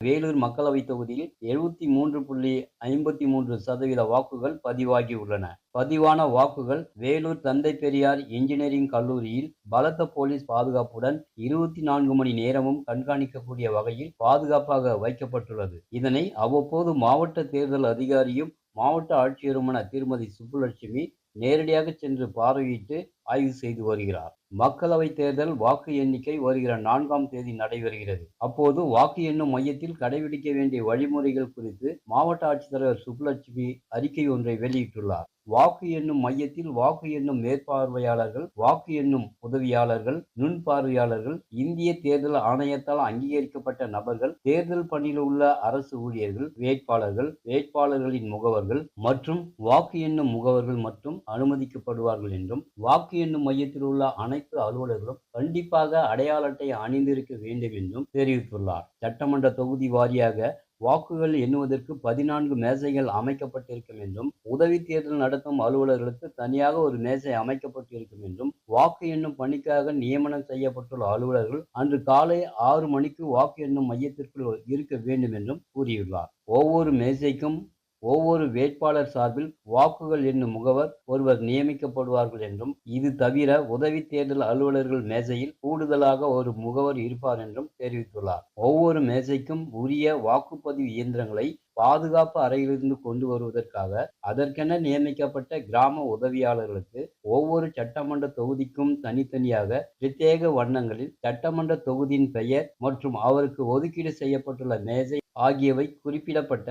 வேலூர் மக்களவைத் தொகுதியில் எழுபத்தி மூன்று புள்ளி ஐம்பத்தி மூன்று சதவீத வாக்குகள் பதிவாகியுள்ளன. பதிவான வாக்குகள் வேலூர் தந்தை பெரியார் இன்ஜினியரிங் கல்லூரியில் பலத்த போலீஸ் பாதுகாப்புடன் இருபத்தி நான்கு மணி நேரமும் கண்காணிக்கக்கூடிய வகையில் பாதுகாப்பாக வைக்கப்பட்டுள்ளது. இதனை அவ்வப்போது மாவட்ட தேர்தல் அதிகாரியும் மாவட்ட ஆட்சியருமான திருமதி சுப்புலட்சுமி நேரடியாக சென்று பார்வையிட்டு ஆய்வு செய்து வருகிறார். மக்களவைத் தேர்தல் வாக்கு எண்ணிக்கை வருகிற நான்காம் தேதி நடைபெறுகிறது. அப்போது வாக்கு எண்ணும் மையத்தில் கடைபிடிக்க வேண்டிய வழிமுறைகள் குறித்து மாவட்ட ஆட்சித்தலைவர் சுப்புலட்சுமி அறிக்கை ஒன்றை வெளியிட்டுள்ளார். வாக்கு எண்ணும் மையத்தில் வாக்கு எண்ணும் மேற்பார்வையாளர்கள் வாக்கு எண்ணும் உதவியாளர்கள் நுண்பார்வையாளர்கள் இந்திய தேர்தல் ஆணையத்தால் அங்கீகரிக்கப்பட்ட நபர்கள் தேர்தல் பணியில் உள்ள அரசு ஊழியர்கள் வேட்பாளர்கள் வேட்பாளர்களின் முகவர்கள் மற்றும் வாக்கு எண்ணும் முகவர்கள் மட்டும் அனுமதிக்கப்படுவார்கள் என்றும் வாக்கு எண்ணும் மையத்தில் உள்ள அனைத்து அலுவலர்களும் கண்டிப்பாக அடையாள அட்டை அணிந்திருக்க வேண்டும் என்றும் தெரிவித்துள்ளார். சட்டமன்ற தொகுதி வாரியாக வாக்குகள் எண்ணுவதற்கு பதினான்கு மேசைகள் அமைக்கப்பட்டிருக்கும் என்றும் உதவி தேர்தல் நடத்தும் அலுவலர்களுக்கு தனியாக ஒரு மேசை அமைக்கப்பட்டிருக்கும் என்றும் வாக்கு எண்ணும் பணிக்காக நியமனம் செய்யப்பட்டுள்ள அலுவலர்கள் அன்று காலை ஆறு மணிக்கு வாக்கு எண்ணும் மையத்திற்குள் இருக்க வேண்டும் என்றும் கூறியுள்ளார். ஒவ்வொரு மேசைக்கும் ஒவ்வொரு வேட்பாளர் சார்பில் வாக்குகள் என்னும் முகவர் ஒருவர் நியமிக்கப்படுவார்கள் என்றும் இது தவிர உதவி தேர்தல் அலுவலர்கள் மேசையில் கூடுதலாக ஒரு முகவர் இருப்பார் என்றும் தெரிவித்துள்ளார். ஒவ்வொரு மேசைக்கும் உரிய வாக்குப்பதிவு இயந்திரங்களை பாதுகாப்பு அறையிலிருந்து கொண்டு வருவதற்காக அதற்கென நியமிக்கப்பட்ட கிராம உதவியாளர்களுக்கு ஒவ்வொரு சட்டமன்ற தொகுதிக்கும் தனித்தனியாக பிரத்யேக வண்ணங்களில் சட்டமன்ற தொகுதியின் பெயர் மற்றும் அவருக்கு ஒதுக்கீடு செய்யப்பட்டுள்ள மேசை ஆகியவை குறிப்பிடப்பட்ட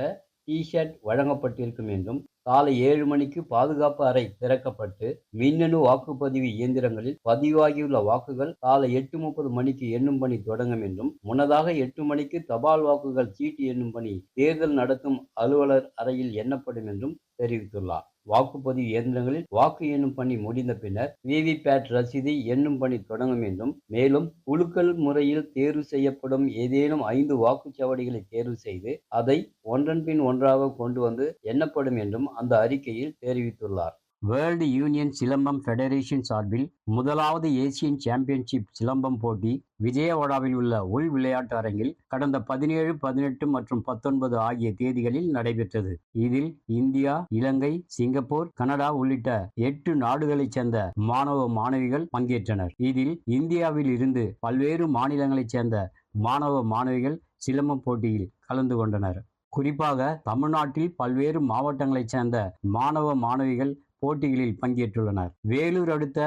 டிஷர்ட் வழங்கப்பட்டிருக்கும் என்றும் காலை ஏழு மணிக்கு பாதுகாப்பு அறை திறக்கப்பட்டு மின்னணு வாக்குப்பதிவு இயந்திரங்களில் பதிவாகியுள்ள வாக்குகள் காலை எட்டு முப்பது மணிக்கு எண்ணும் பணி தொடங்கும் என்றும் முன்னதாக எட்டு மணிக்கு தபால் வாக்குகள் சீட்டு எண்ணும் பணி தேர்தல் நடத்தும் அலுவலர் அறையில் எண்ணப்படும் என்றும் தெரிவித்துள்ளார். வாக்குப்பதிவு இயந்திரங்களில் வாக்கு எண்ணும் பணி முடிந்த பின்னர் விவிபேட் ரசீது எண்ணும் பணி தொடங்கும் என்றும் மேலும் குழுக்கள் முறையில் தேர்வு செய்யப்படும் ஏதேனும் ஐந்து வாக்குச்சாவடிகளை தேர்வு செய்து அதை ஒன்றன் பின் ஒன்றாக கொண்டு வந்து எண்ணப்படும் என்றும் அந்த அறிக்கையில் தெரிவித்துள்ளார். வேர்ல்டு யூனியன் சிலம்பம் ஃபெடரேஷன் சார்பில் முதலாவது ஏசியன் சாம்பியன்ஷிப் சிலம்பம் போட்டி விஜயவாடாவில் உள்ள உள் விளையாட்டு அரங்கில் கடந்த பதினேழு பதினெட்டு மற்றும் பத்தொன்பது ஆகிய தேதிகளில் நடைபெற்றது. இதில் இந்தியா இலங்கை சிங்கப்பூர் கனடா உள்ளிட்ட எட்டு நாடுகளைச் சேர்ந்த மாணவ மாணவிகள் பங்கேற்றனர். இதில் இந்தியாவில் இருந்து பல்வேறு மாநிலங்களைச் சேர்ந்த மாணவ மாணவிகள் சிலம்பம் போட்டியில் கலந்து கொண்டனர். குறிப்பாக தமிழ்நாட்டில் பல்வேறு மாவட்டங்களைச் சேர்ந்த மாணவ மாணவிகள் போட்டிகளில் பங்கேற்றுள்ளனர். வேலூர் அடுத்த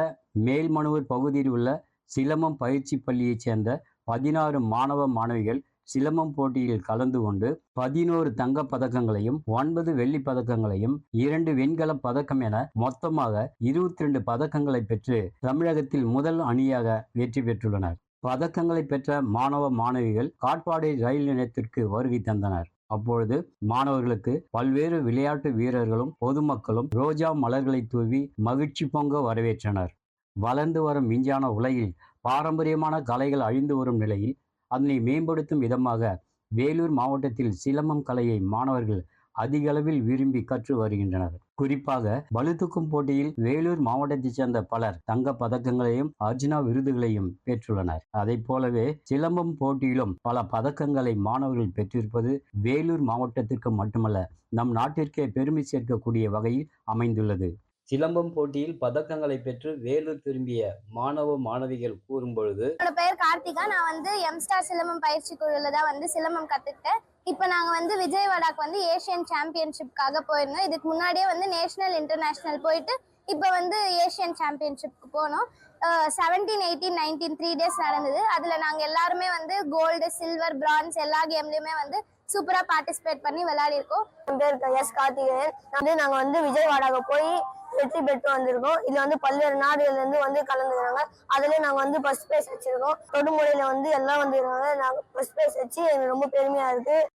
மேல்மனுவர் பகுதியில் உள்ள சிலம்பம் பயிற்சி பள்ளியைச் சேர்ந்த பதினாறு மாணவ மாணவிகள் சிலம்பம் போட்டியில் கலந்து கொண்டு பதினோரு தங்க பதக்கங்களையும் ஒன்பது வெள்ளி பதக்கங்களையும் இரண்டு வெண்கல பதக்கம் என மொத்தமாக இருபத்தி ரெண்டு பதக்கங்களை பெற்று தமிழகத்தில் முதல் அணியாக வெற்றி பெற்றுள்ளனர். பதக்கங்களை பெற்ற மாணவ மாணவிகள் காட்பாடி ரயில் நிலையத்திற்கு வருகை தந்தனர். அப்பொழுது மாணவர்களுக்கு பல்வேறு விளையாட்டு வீரர்களும் பொதுமக்களும் ரோஜா மலர்களை தூவி மகிழ்ச்சி பொங்க வரவேற்றனர். வளர்ந்து வரும் விஞ்ஞான உலகில் பாரம்பரியமான கலைகள் அழிந்து வரும் நிலையில் அதனை மேம்படுத்தும் விதமாக வேலூர் மாவட்டத்தில் சிலம்பம் கலையை மாணவர்கள் அதிக அளவில் விரும்பி கற்று வருகின்றனர். குறிப்பாக பளுதூக்கும் போட்டியில் வேலூர் மாவட்டத்தைச் சேர்ந்த பலர் தங்க பதக்கங்களையும் அர்ஜுனா விருதுகளையும் பெற்றுள்ளனர். அதை போலவே சிலம்பம் போட்டியிலும் பல பதக்கங்களை மாணவர்கள் பெற்றிருப்பது வேலூர் மாவட்டத்திற்கு மட்டுமல்ல நம் நாட்டிற்கே பெருமை சேர்க்கக்கூடிய வகையில் அமைந்துள்ளது. சிலம்பம் போட்டியில் பதக்கங்களை பெற்று வேலூர் திரும்பிய மாணவ மாணவிகள் கூறும் பொழுது என்னோட பெயர் கார்த்திகா. நான் வந்து எம்ஸ்டார் சிலம்பம் பயிற்சி குழுல தான் வந்து சிலம்பம் கத்துக்கிட்டேன். இப்போ நாங்கள் வந்து விஜயவாடாக்கு வந்து ஏஷியன் சாம்பியன்ஷிப்காக போயிருந்தோம். இதுக்கு முன்னாடியே வந்து நேஷனல் இன்டர்நேஷனல் போயிட்டு இப்போ வந்து ஏஷியன் சாம்பியன்ஷிப்க்கு போனோம். Seventeen eighteen nineteen three days நடந்தது. அதில் நாங்கள் எல்லாருமே வந்து கோல்டு சில்வர் பிரான்ஸ் எல்லா கேம்லேயுமே வந்து சூப்பராக பார்ட்டிசிபேட் பண்ணி விளையாடிருக்கோம். என் பேர் எஸ் கார்த்திகேயன். வந்து நாங்கள் வந்து விஜயவாடாக போய் வெற்றி பெற்று வந்திருக்கோம். இதில் வந்து பல்வேறு நாடுகள்லேருந்து வந்து கலந்துக்கிறாங்க. அதிலே நாங்கள் வந்து ஃபஸ்ட் ப்ரைஸ் வச்சுருக்கோம். தொடுமுறையில் வந்து எல்லாம் வந்து நாங்கள் ஃபர்ஸ்ட் ப்ரைஸ் வச்சு எங்களுக்கு ரொம்ப பெருமையாக இருக்குது